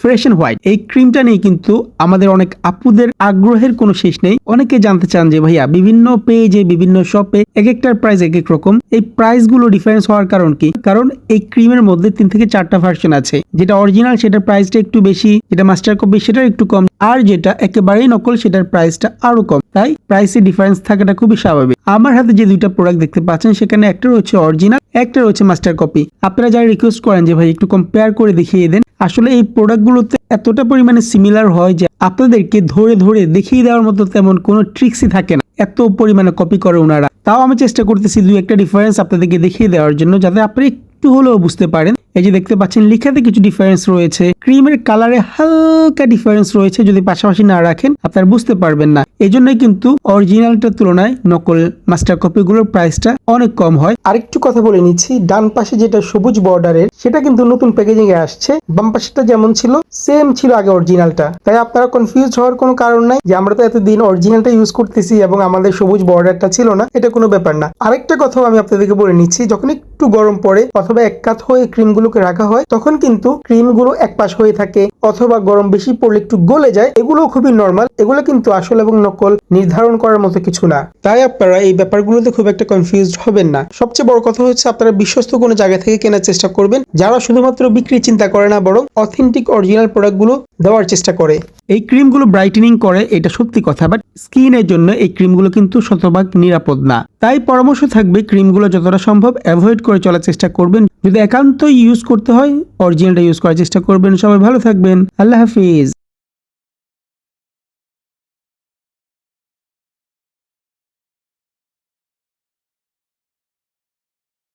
Fresh and white. এই ক্রিমটা নিয়ে কিন্তু আমাদের অনেক আপুদের আগ্রহের কোনো শেষ নেই। অনেকে জানতে চান যে, ভাইয়া, বিভিন্ন পেজে, বিভিন্ন শপে এক একটার প্রাইস এক এক রকম? এই প্রাইসগুলো ডিফারেন্স হওয়ার কারণ কি? কারণ এই ক্রিমের মধ্যে তিন থেকে চারটা ভার্সন আছে। যেটা অরিজিনাল সেটার প্রাইসটা একটু বেশি, যেটা মাস্টার কপি সেটার একটু কম। আর যেটা একেবারেই নকল, সেটার প্রাইসটা আরও কম। তাই প্রাইসে ডিফারেন্স থাকাটা খুবই স্বাভাবিক। আমার হাতে যে দুইটা প্রোডাক্ট দেখতে পাচ্ছেন, সেখানে একটা রয়েছে অরিজিনাল একটা রয়েছে মাস্টার কপি আপনারা যারা রিকোয়েস্ট করেন যে, ভাই, একটু কম্পেয়ার করে দেখিয়ে দেন, আসলে এই প্রোডাক্টগুলোতে এতটা পরিমাণে সিমিলার হয় যে, আপনাদেরকে ধরে ধরে দেখিয়ে দেওয়ার মতো তেমন কোনো ট্রিক্সই থাকে না। এত পরিমাণে কপি করে ওনারা। তাও আমি চেষ্টা করতেছি দুই একটা ডিফারেন্স আপনাদেরকে দেখিয়ে দেওয়ার জন্য, যাতে আপনি একটু হলেও বুঝতে পারেন। এই যে দেখতে পাচ্ছেন, লিখাতে কিছু ডিফারেন্স রয়েছে। ক্রিমের কালারে হালকা ডিফারেন্স রয়েছে যদি পাশাপাশি না রাখেন, আপনারা বুঝতে পারবেন না। এই জন্যই কিন্তু অরিজিনালটার তুলনায় নকল মাস্টার কপিগুলোর প্রাইসটা অনেক কম হয়। আরেকটু কথা বলে নিচ্ছি, ডান পাশে যেটা সবুজ বর্ডারের সেটা কিন্তু নতুন প্যাকেজিং এ আসছে। বাম পাশেটা যেমন ছিল সেম ছিল আগে অরিজিনালটা তাই আপনারা কনফিউজ হওয়ার কোনো কারণ নাই যে আমরা তো এতদিন অরিজিনালটা ইউজ করতেছি এবং আমাদের সবুজ বর্ডারটা ছিল না, এটা কোনো ব্যাপার না। আরেকটা কথাও আমি আপনাদেরকে বলে নিচ্ছি, যখন একটু গরম পড়ে অথবা এক কাত হয়ে ক্রিমগুলোকে রাখা হয়, তখন কিন্তু ক্রিমগুলো এক পাশ হয়ে থাকে। অথবা গরম বেশি পড়লে একটু গলে যায় এগুলো খুবই নর্মাল এগুলো কিন্তু আসল এবং নকল নির্ধারণ করার মতো কিছু না। তাই আপনারা এই ব্যাপারগুলোতে খুব একটা কনফিউজ হবেন না। সবচেয়ে বড় কথা হচ্ছে আপনারা বিশ্বস্ত কোনো জায়গা থেকে কেনার চেষ্টা করবেন, যারা শুধুমাত্র বিক্রি চিন্তা করে না, বরং অথেন্টিক অরিজিনাল প্রোডাক্টগুলো দেওয়ার চেষ্টা করে। এই ক্রিমগুলো ব্রাইটেনিং করে, এটা সত্যি কথা বাট স্কিনের জন্য এই ক্রিমগুলো কিন্তু শতভাগ নিরাপদ না। তাই পরামর্শ থাকবে ক্রিমগুলো যতটা সম্ভব অ্যাভয়েড করে চলার চেষ্টা করবেন। যদি একান্তই ইউজ করতে হয় অরিজিনালটা ইউজ করার চেষ্টা করবেন। সবাই ভালো থাকবেন। আল্লাহ হাফিজ।